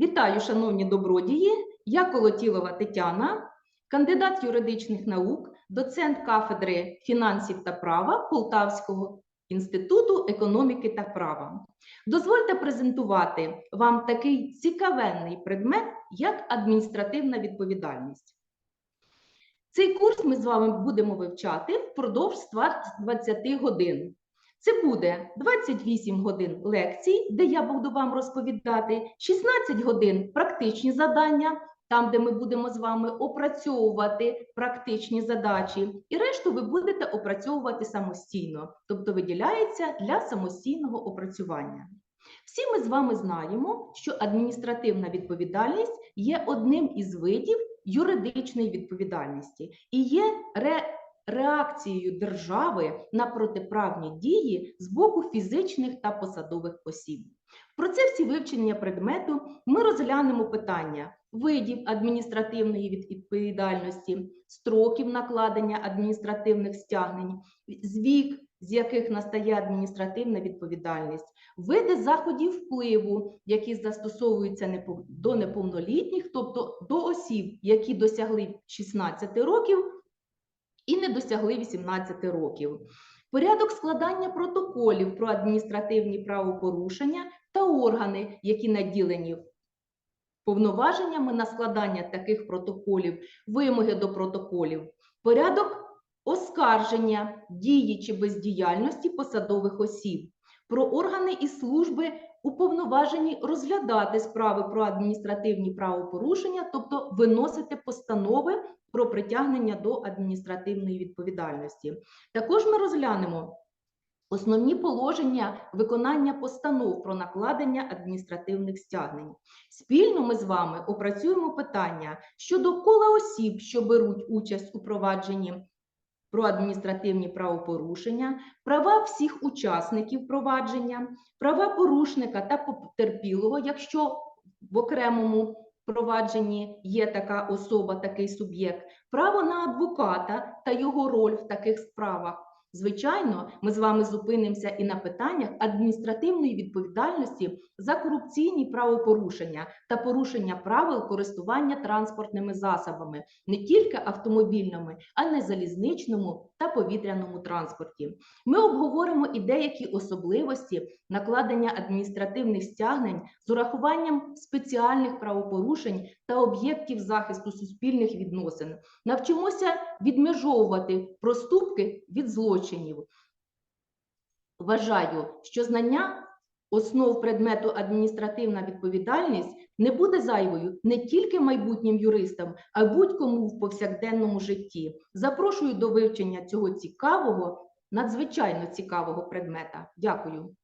Вітаю, шановні добродії. Я Колотілова Тетяна, кандидат юридичних наук, доцент кафедри фінансів та права Полтавського інституту економіки та права. Дозвольте презентувати вам такий цікавенний предмет, як адміністративна відповідальність. Цей курс ми з вами будемо вивчати впродовж 20 годин. Це буде 28 годин лекцій, де я буду вам розповідати, 16 годин практичні завдання, там, де ми будемо з вами опрацьовувати практичні задачі, і решту ви будете опрацьовувати самостійно, тобто виділяється для самостійного опрацювання. Всі ми з вами знаємо, що адміністративна відповідальність є одним із видів юридичної відповідальності і є ре реакцією держави на протиправні дії з боку фізичних та посадових осіб. В процесі вивчення предмету ми розглянемо питання видів адміністративної відповідальності, строків накладення адміністративних стягнень, звік, з яких настає адміністративна відповідальність, види заходів впливу, які застосовуються до неповнолітніх, тобто до осіб, які досягли 16 років і не досягли 18 років. Порядок складання протоколів про адміністративні правопорушення та органи, які наділені повноваженнями на складання таких протоколів, вимоги до протоколів, порядок оскарження дії чи бездіяльності посадових осіб, про органи і служби уповноважені розглядати справи про адміністративні правопорушення, тобто виносити постанови про притягнення до адміністративної відповідальності. Також ми розглянемо основні положення виконання постанов про накладення адміністративних стягнень. Спільно ми з вами опрацюємо питання щодо кола осіб, що беруть участь у провадженні про адміністративні правопорушення, права всіх учасників провадження, права порушника та потерпілого, якщо в окремому провадженні є така особа, такий суб'єкт, право на адвоката та його роль в таких справах. Звичайно, ми з вами зупинимося і на питаннях адміністративної відповідальності за корупційні правопорушення та порушення правил користування транспортними засобами, не тільки автомобільними, а й залізничному та повітряному транспорті. Ми обговоримо і деякі особливості накладення адміністративних стягнень з урахуванням спеціальних правопорушень та об'єктів захисту суспільних відносин. Навчимося відмежовувати проступки від злочинів. Вважаю, що знання основ предмету адміністративна відповідальність не буде зайвою не тільки майбутнім юристам, а й будь-кому в повсякденному житті. Запрошую до вивчення цього цікавого, надзвичайно цікавого предмета. Дякую.